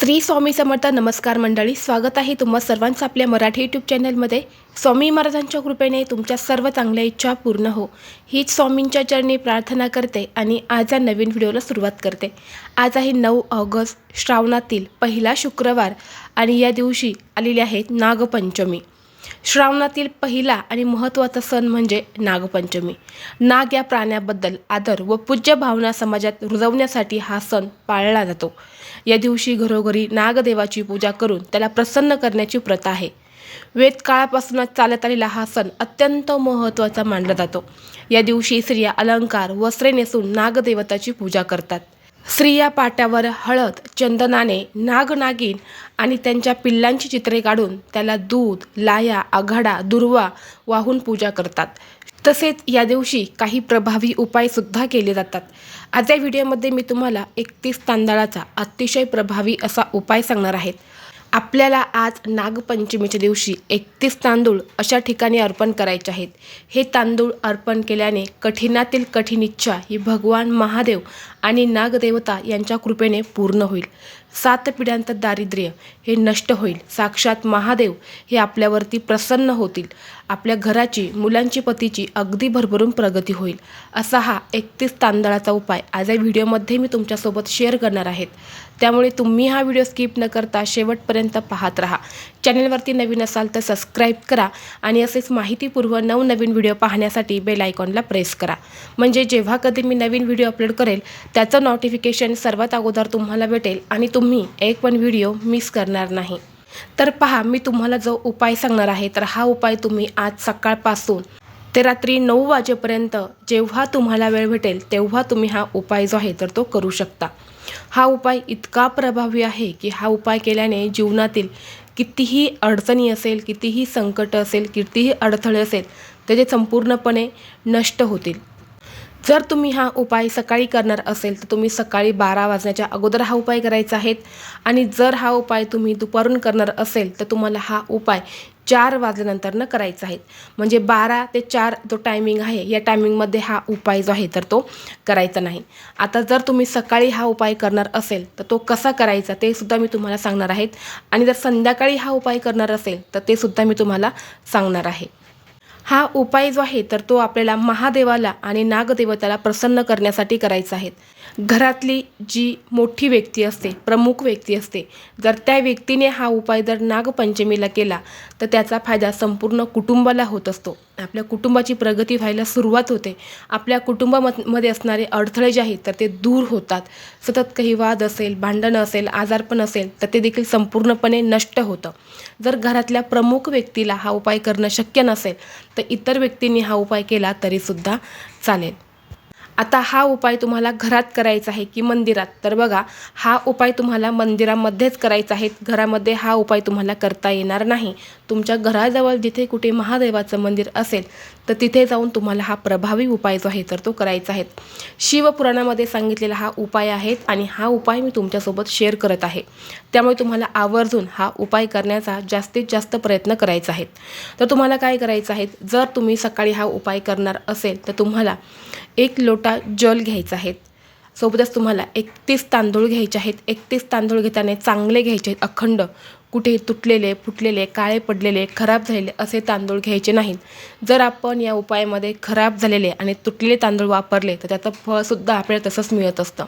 श्री स्वामी समर्थ नमस्कार मंडळी स्वागत आहे तुम्हा सर्वांचं आपल्या मराठी यूट्यूब चॅनलमध्ये स्वामी महाराजांच्या कृपेने तुमच्या सर्व चांगल्या इच्छा पूर्ण हो. हीच स्वामींच्या चरणी प्रार्थना करते आणि आज या नवीन व्हिडिओला सुरुवात करते. आज आहे नऊ ऑगस्ट श्रावणातील पहिला शुक्रवार आणि या दिवशी आलेली आहे नागपंचमी. श्रावणातील पहिला आणि महत्त्वाचा सण म्हणजे नागपंचमी. नाग या प्राण्याबद्दल आदर व पूज्य भावना समाजात रुजवण्यासाठी हा सण पाळला जातो. या दिवशी घरोघरी नागदेवाची पूजा करून त्याला प्रसन्न करण्याची प्रथा आहे. वेद काळापासूनच चालत आलेला हा सण अत्यंत महत्त्वाचा मानला जातो. या दिवशी स्त्रिया अलंकार वस्त्रे नेसून नागदेवताची पूजा करतात. स्त्रिया पाट्यावर हळद चंदनाने नागनागिन आणि त्यांच्या पिल्लांची चित्रे काढून त्याला दूध लाया आघाडा दुर्वा वाहून पूजा करतात. तसेच या दिवशी काही प्रभावी उपायसुद्धा केले जातात. आज या व्हिडिओमध्ये मी तुम्हाला एकतीस तांदळाचा अतिशय प्रभावी असा उपाय सांगणार आहेत आपल्याला आज नागपंचमीच्या दिवशी एकतीस तांदूळ अशा ठिकाणी अर्पण करायचे आहेत. हे तांदूळ अर्पण केल्याने कठीणातील कठीण इच्छा ही भगवान महादेव आणि नागदेवता यांच्या कृपेने पूर्ण होईल. सात पिढ्यांत दारिद्र्य हे नष्ट होईल. साक्षात महादेव हे आपल्यावरती प्रसन्न होतील. आपल्या घराची मुलांची पतीची अगदी भरभरून प्रगती होईल. असा हा एकतीस तांदळाचा उपाय आज या व्हिडिओमध्ये मी तुमच्यासोबत शेअर करणार आहेत. त्यामुळे तुम्ही हा व्हिडिओ स्किप न करता शेवटपर्यंत पाहत राहा. चॅनलवरती नवीन असाल तर सबस्क्राईब करा आणि असेच माहितीपूर्व नवनवीन व्हिडिओ पाहण्यासाठी बेल आयकॉनला प्रेस करा. म्हणजे जेव्हा कधी मी नवीन व्हिडिओ अपलोड करेल त्याचं नोटिफिकेशन सर्वात अगोदर तुम्हाला भेटेल आणि तुम्ही एक पण व्हिडिओ मिस करणार नाही. तर पहा मी तुम्हाला जो उपाय सांगणार आहे तर हा उपाय तुम्ही आज सकाळपासून ते रात्री नऊ वाजेपर्यंत जेव्हा तुम्हाला वेळ भेटेल तेव्हा तुम्ही हा उपाय जो आहे तर तो करू शकता. हा उपाय इतका प्रभावी आहे की हा उपाय केल्याने जीवनातील कितीही अडचणी असेल कितीही संकट असेल कितीही अडथळे असेल त्याचे संपूर्णपणे नष्ट होतील. जर तुम्ही हा उपाय सकाळी करणार असेल तर तुम्ही सकाळी बारा वाजण्याच्या अगोदर हा उपाय करायचा आहे. आणि जर हा उपाय तुम्ही दुपारून करणार असेल तर तुम्हाला हा उपाय चार वाजल्यानंतरनं करायचं आहे. म्हणजे बारा ते चार जो टायमिंग आहे या टायमिंगमध्ये हा उपाय जो आहे तर तो करायचा नाही. आता जर तुम्ही सकाळी हा उपाय करणार असेल तर तो कसा करायचा ते सुद्धा मी तुम्हाला सांगणार आहेत आणि जर संध्याकाळी हा उपाय करणार असेल तर ते सुद्धा मी तुम्हाला सांगणार आहे. हा उपाय जो आहे तर तो आपल्याला महादेवाला आणि नागदेवताला प्रसन्न करण्यासाठी करायचा आहे. घरातली जी मोठी व्यक्ती असते प्रमुख व्यक्ती असते जर त्या व्यक्तीने हा उपाय जर नागपंचमीला केला तर त्याचा फायदा संपूर्ण कुटुंबाला होत असतो. आपल्या कुटुंबाची प्रगती व्हायला सुरुवात होते. आपल्या कुटुंबामध्ये असणारे अडथळे जे आहेत तर ते दूर होतात. सतत काही वाद असेल भांडणं असेल आजारपण असेल तर ते देखील संपूर्णपणे नष्ट होतं. जर घरातल्या प्रमुख व्यक्तीला हा उपाय करणं शक्य नसेल तर इतर व्यक्तींनी हा उपाय केला तरीसुद्धा चालेल. आता हा उपाय तुम्हाला घरात करायचा आहे की मंदिरात? तर बघा हा उपाय तुम्हाला मंदिरामध्येच करायचा आहे. घरामध्ये हा उपाय तुम्हाला करता येणार नाही. तुमच्या घराजवळ जिथे कुठे महादेवाचं मंदिर असेल तर तिथे जाऊन तुम्हाला हा प्रभावी उपाय जो आहे तर तो करायचा आहे. शिवपुराणामध्ये सांगितलेला हा उपाय आहे आणि हा उपाय मी तुमच्यासोबत शेअर करत आहे. त्यामुळे तुम्हाला आवर्जून हा उपाय करण्याचा जास्तीत जास्त प्रयत्न करायचा आहे. तर तुम्हाला काय करायचं आहे जर तुम्ही सकाळी हा उपाय करणार असेल तर तुम्हाला एक लोटा जल घ्यायचा आहे. सोबतच तुम्हाला एकतीस तांदूळ घ्यायचे आहेत. एकतीस तांदूळ घेताना चांगले घ्यायचे आहेत. अखंड. कुठे तुटलेले फुटलेले काळे पडलेले खराब झालेले असे तांदूळ घ्यायचे नाहीत. जर आपण या उपायामध्ये खराब झालेले आणि तुटलेले तांदूळ वापरले तर त्याचं फळसुद्धा आपल्याला तसंच मिळत असतं.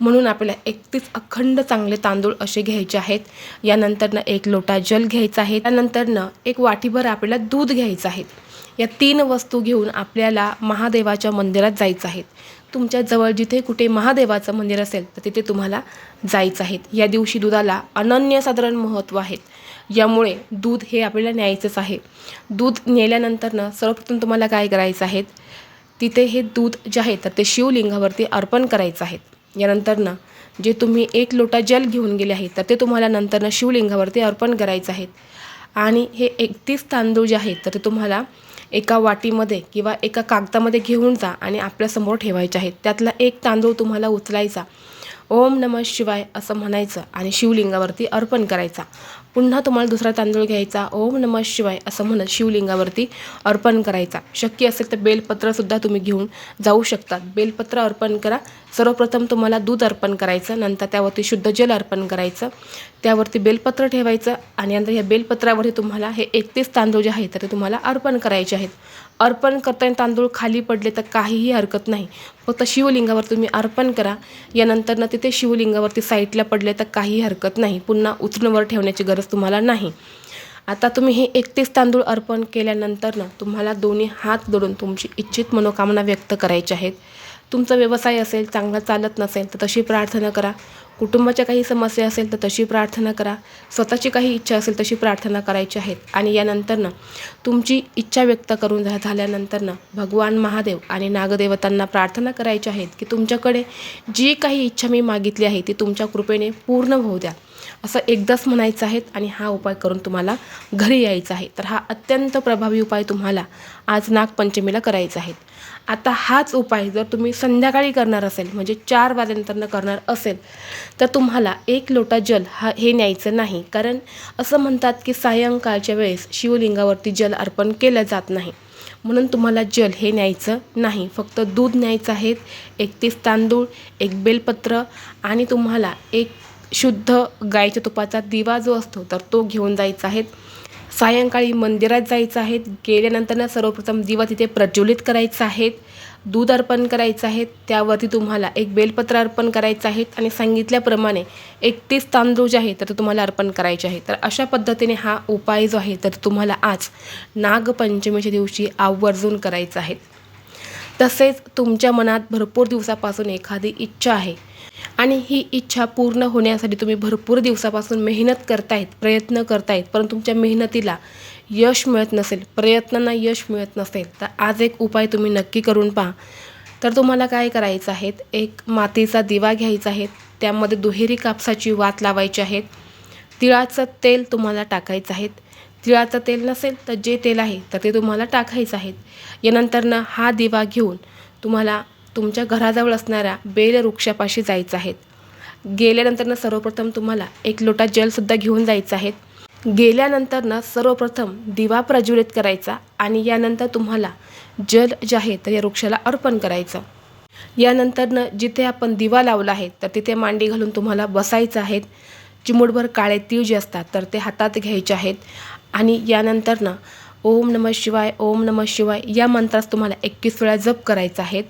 म्हणून आपल्याला एकतीस अखंड चांगले तांदूळ असे घ्यायचे आहेत. यानंतरनं एक लोटा जल घ्यायचा आहे. त्यानंतरनं एक वाटीभर आपल्याला दूध घ्यायचं आहे. या तीन वस्तू घेऊन आपल्याला महादेवाच्या मंदिरात जायचं आहे. तुमच्या जवळ जिथे कुठे महादेवाचं मंदिर असेल तर तिथे तुम्हाला जायचं आहे. या दिवशी दुधाला अनन्यसाधारण महत्त्व आहे. यामुळे दूध हे आपल्याला न्यायचंच आहे. दूध नेल्यानंतरनं सर्वप्रथम तुम्हाला काय करायचं आहे? तिथे हे दूध जे आहे तर ते शिवलिंगावरती अर्पण करायचं आहे. यानंतरनं जे तुम्ही एक लोटा जल घेऊन गेले आहे तर ते तुम्हाला नंतरनं शिवलिंगावरती अर्पण करायचं आहे. आणि हे एकतीस तांदूळ जे आहेत तर ते तुम्हाला एका वाटीमध्ये किंवा एका कागदामध्ये घेऊन जा आणि आपल्यासमोर ठेवायचे आहेत. त्यातला एक तांदूळ तुम्हाला उचलायचा. ओम नमः शिवाय असं म्हणायचं आणि शिवलिंगावरती अर्पण करायचा. पुन्हा तुम्हाला दुसरा तांदूळ घ्यायचा. ओम नमः शिवाय असं म्हणत शिवलिंगावरती अर्पण करायचा. शक्य असेल तर बेलपत्रसुद्धा तुम्ही घेऊन जाऊ शकतात बेलपत्र अर्पण करा. सर्वप्रथम तुम्हाला दूध अर्पण करायचं नंतर त्यावरती शुद्ध जल अर्पण करायचं. त्यावरती बेलपत्र ठेवायचं आणि नंतर ह्या बेलपत्रावरती तुम्हाला हे एकतीस तांदूळ जे आहेत तर ते तुम्हाला अर्पण करायचे आहेत. अर्पण करताना तांदूळ खाली पडले तर काहीही हरकत नाही. फक्त शिवलिंगावर तुम्ही अर्पण करा. यानंतर ना तिथे शिवलिंगावरती साईडला पडले तर काही हरकत नाही. पुन्हा उचलून ठेवण्याची गरज तुम्हाला नाही. आता तुम्ही हे एकतीस तांदूळ अर्पण केल्यानंतर ना तुम्हाला दोन्ही हात जोडून तुमची इच्छित मनोकामना व्यक्त करायची आहेत. तुमचा व्यवसाय असेल चांगला चालत नसेल तर तशी प्रार्थना करा. कुटुंबाच्या काही समस्या असेल तर तशी प्रार्थना करा. स्वतःची काही इच्छा असेल तशी प्रार्थना करायची आहेत. आणि यानंतर ना तुमची इच्छा व्यक्त करून झा झाल्यानंतर ना भगवान महादेव आणि नागदेवतांना प्रार्थना करायची आहेत की तुमच्याकडे जी काही इच्छा मी मागितली आहे ती तुमच्या कृपेने पूर्ण होऊ द्या. असं एकदाच म्हणायचं आहेत आणि हा उपाय करून तुम्हाला घरी यायचा आहे. तर हा अत्यंत प्रभावी उपाय तुम्हाला आज नागपंचमीला करायचा आहे. आता हाच उपाय जर तुम्ही संध्याकाळी करणार असेल म्हणजे चार वाजेनंतरनं करणार असेल तर तुम्हाला एक लोटा जल हा हे न्यायचं नाही. कारण असं म्हणतात की सायंकाळच्या वेळेस शिवलिंगावरती जल अर्पण केलं जात नाही. म्हणून तुम्हाला जल हे न्यायचं नाही. फक्त दूध न्यायचं आहेत एकतीस तांदूळ एक बेलपत्र आणि तुम्हाला एक शुद्ध गाईच्या तुपाचा दिवा जो असतो तर तो घेऊन जायचा आहे. सायंकाळी मंदिरात जायचं आहे. गेल्यानंतर ना सर्वप्रथम दिवा तिथे प्रज्वलित करायचा आहे. दूध अर्पण करायचं आहे. त्यावरती तुम्हाला एक बेलपत्र अर्पण करायचं आहे आणि सांगितल्याप्रमाणे एकतीस तांदूळ जे आहे तर ते तुम्हाला अर्पण करायचे आहे. तर अशा पद्धतीने हा उपाय जो आहे तर तुम्हाला आज नागपंचमीच्या दिवशी आवर्जून करायचा आहे. तसेच तुमच्या मनात भरपूर दिवसापासून एखादी इच्छा आहे आणि ही इच्छा पूर्ण होण्यासाठी तुम्ही भरपूर दिवसापासून मेहनत करतायत प्रयत्न करतायत परंतु तुमच्या मेहनतीला यश मिळत नसेल प्रयत्नांना यश मिळत नसेल तर आज एक उपाय तुम्ही नक्की करून पहा. तर तुम्हाला काय करायचं आहे? एक मातीचा दिवा घ्यायचा आहे त्यामध्ये दुहेरी कापसाची वात लावायची आहेत तिळाचं तेल तुम्हाला टाकायचं आहे. तिळाचं तेल नसेल तर जे तेल आहे तर ते तुम्हाला टाकायचं आहे. यानंतरनं हा दिवा घेऊन तुम्हाला तुमच्या घराजवळ असणाऱ्या बेल वृक्षापाशी जायचं आहे. गेल्यानंतरनं सर्वप्रथम तुम्हाला एक लोटा जलसुद्धा घेऊन जायचं आहे. गेल्यानंतरनं सर्वप्रथम दिवा प्रज्वलित करायचा आणि यानंतर तुम्हाला जल जे आहे तर या वृक्षाला अर्पण करायचं. यानंतरनं जिथे आपण दिवा लावला आहे तर तिथे मांडी घालून तुम्हाला बसायचं आहे. चिमुडभर काळे तीळ जे असतात तर ते हातात घ्यायचे आहेत. आणि यानंतरनं ओम नमः शिवाय ओम नमः शिवाय या मंत्रास तुम्हाला एकवीस वेळा जप करायचा आहे.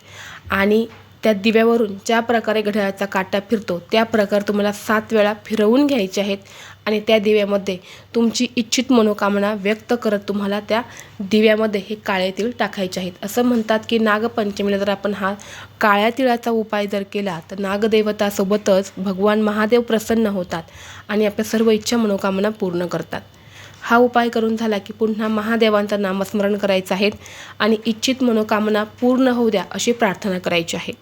आणि त्या दिव्यावरून ज्या प्रकारे घड्याळाचा काटा फिरतो त्या प्रकारे तुम्हाला सात वेळा फिरवून घ्यायचे आहेत आणि त्या दिव्यामध्ये तुमची इच्छित मनोकामना व्यक्त करत तुम्हाला त्या दिव्यामध्ये हे काळे तीळ टाकायचे आहेत. असं म्हणतात की नागपंचमीला जर आपण हा काळ्या तिळाचा उपाय जर केला तर नागदेवतासोबतच भगवान महादेव प्रसन्न होतात आणि आपल्या सर्व इच्छा मनोकामना पूर्ण करतात. हा उपाय करून झाला की पुन्हा महादेवांचं नामस्मरण करायचं आहे आणि इच्छित मनोकामना पूर्ण होऊ द्या अशी प्रार्थना करायची आहे.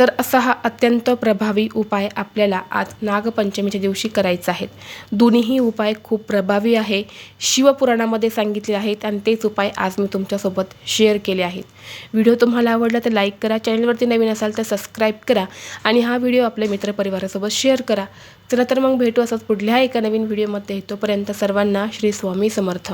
तर असा हा अत्यंत प्रभावी उपाय आपल्याला आज नागपंचमीच्या दिवशी करायचा आहे. दोन्हीही उपाय खूप प्रभावी आहे. शिवपुराणामध्ये सांगितले आहेत आणि तेच उपाय आज मी तुमच्यासोबत शेअर केले आहेत. व्हिडिओ तुम्हाला आवडला तर लाईक करा चॅनलवरती नवीन असाल तर सबस्क्राईब करा आणि हा व्हिडिओ आपल्या मित्रपरिवारासोबत शेअर करा. चला तर मग भेटू असंच पुढल्या एका नवीन व्हिडिओमध्ये तोपर्यंत सर्वांना श्री स्वामी समर्थ.